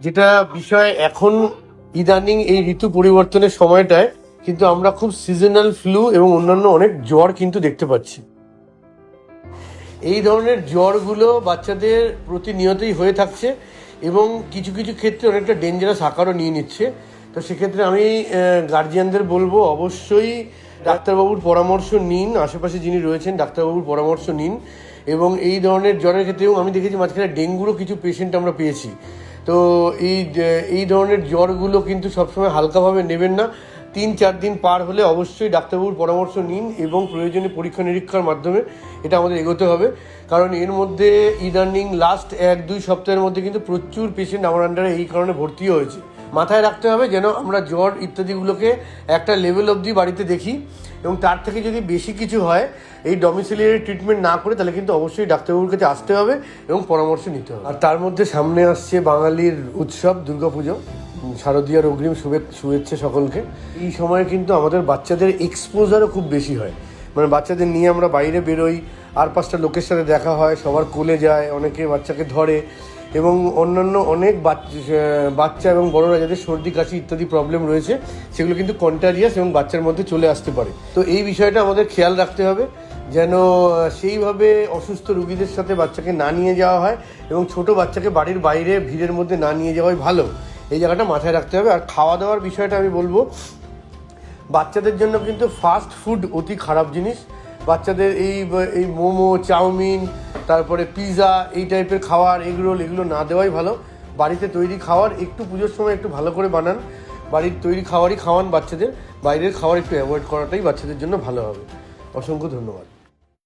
যেটা বিষয় এখন ইদানিং এই ঋতু পরিবর্তনের সময়টায় কিন্তু আমরা খুব সিজনাল ফ্লু এবং অন্যান্য অনেক জ্বর কিন্তু দেখতে পাচ্ছি। এই ধরনের জ্বরগুলো বাচ্চাদের প্রতিনিয়তই হয়ে থাকছে এবং কিছু কিছু ক্ষেত্রে অনেকটা ডেঞ্জারাস আকারও নিয়ে নিচ্ছে। তো সেক্ষেত্রে আমি গার্জিয়ানদের বলব অবশ্যই ডাক্তারবাবুর পরামর্শ নিন, আশেপাশে যিনি রয়েছেন ডাক্তারবাবুর পরামর্শ নিন এবং এই ধরনের জ্বরের ক্ষেত্রেও আমি দেখেছি মাঝখানে ডেঙ্গুরও কিছু পেশেন্ট আমরা পেয়েছি। তো এই এই ধরনের জ্বরগুলো কিন্তু সবসময় হালকাভাবে নেবেন না। তিন, চার দিন পার হলে অবশ্যই ডাক্তারবাবুর পরামর্শ নিন এবং প্রয়োজনে পরীক্ষা নিরীক্ষার মাধ্যমে এটা আমাদের এগোতে হবে। কারণ এর মধ্যে ইদানিং লাস্ট এক, দুই সপ্তাহের মধ্যে কিন্তু প্রচুর পেশেন্ট আমার আন্ডারে এই কারণে ভর্তি হয়েছে। মাথায় রাখতে হবে যেন আমরা জ্বর ইত্যাদিগুলোকে একটা লেভেল অবধি বাড়িতে দেখি এবং তার থেকে যদি বেশি কিছু হয়, এই ডমিসিলিয়ারি ট্রিটমেন্ট না করে, তাহলে কিন্তু অবশ্যই ডাক্তারবাবুর কাছে আসতে হবে এবং পরামর্শ নিতে হবে। আর তার মধ্যে সামনে আসছে বাঙালির উৎসব, দুর্গাপুজো। শারদীয়ার অগ্রিম শুভে- শুভেচ্ছা সকলকে। এই সময় কিন্তু আমাদের বাচ্চাদের এক্সপোজারও খুব বেশি হয়। মানে বাচ্চাদের নিয়ে আমরা বাইরে বেরোই আর পাঁচটা লোকের সাথে দেখা হয়, সবার কোলে যায়, অনেকে বাচ্চাকে ধরে এবং অন্যান্য অনেক বাচ্চা এবং বড়রা যাদের সর্দি, কাশি ইত্যাদি প্রবলেম রয়েছে, সেগুলো কিন্তু কন্টারিয়াস এবং বাচ্চার মধ্যে চলে আসতে পারে। তো এই বিষয়টা আমাদের খেয়াল রাখতে হবে, যেন সেইভাবে অসুস্থ রুগীদের সাথে বাচ্চাকে না নিয়ে যাওয়া হয় এবং ছোট বাচ্চাকে বাড়ির বাইরে, ভিড়ের মধ্যে না নিয়ে যাওয়াই ভালো। এই জায়গাটা মাথায় রাখতে হবে। আর খাওয়া দাওয়ার বিষয়টা আমি বলব, বাচ্চাদের জন্য কিন্তু ফাস্ট ফুড অতি খারাপ জিনিস। বাচ্চাদের এই এই মোমো, চাউমিন, তারপরে পিৎজা এই টাইপের খাবার এগরোল এগুলো না দেওয়াই ভালো। বাড়িতে তৈরি খাওয়ার, একটু পুজোর সময় একটু ভালো করে বানান। বাড়ির তৈরি খাওয়ারই খাওয়ান বাচ্চাদের, বাইরের খাবার একটু অ্যাভয়েড করাটাই বাচ্চাদের জন্য ভালো হবে। অসংখ্য ধন্যবাদ।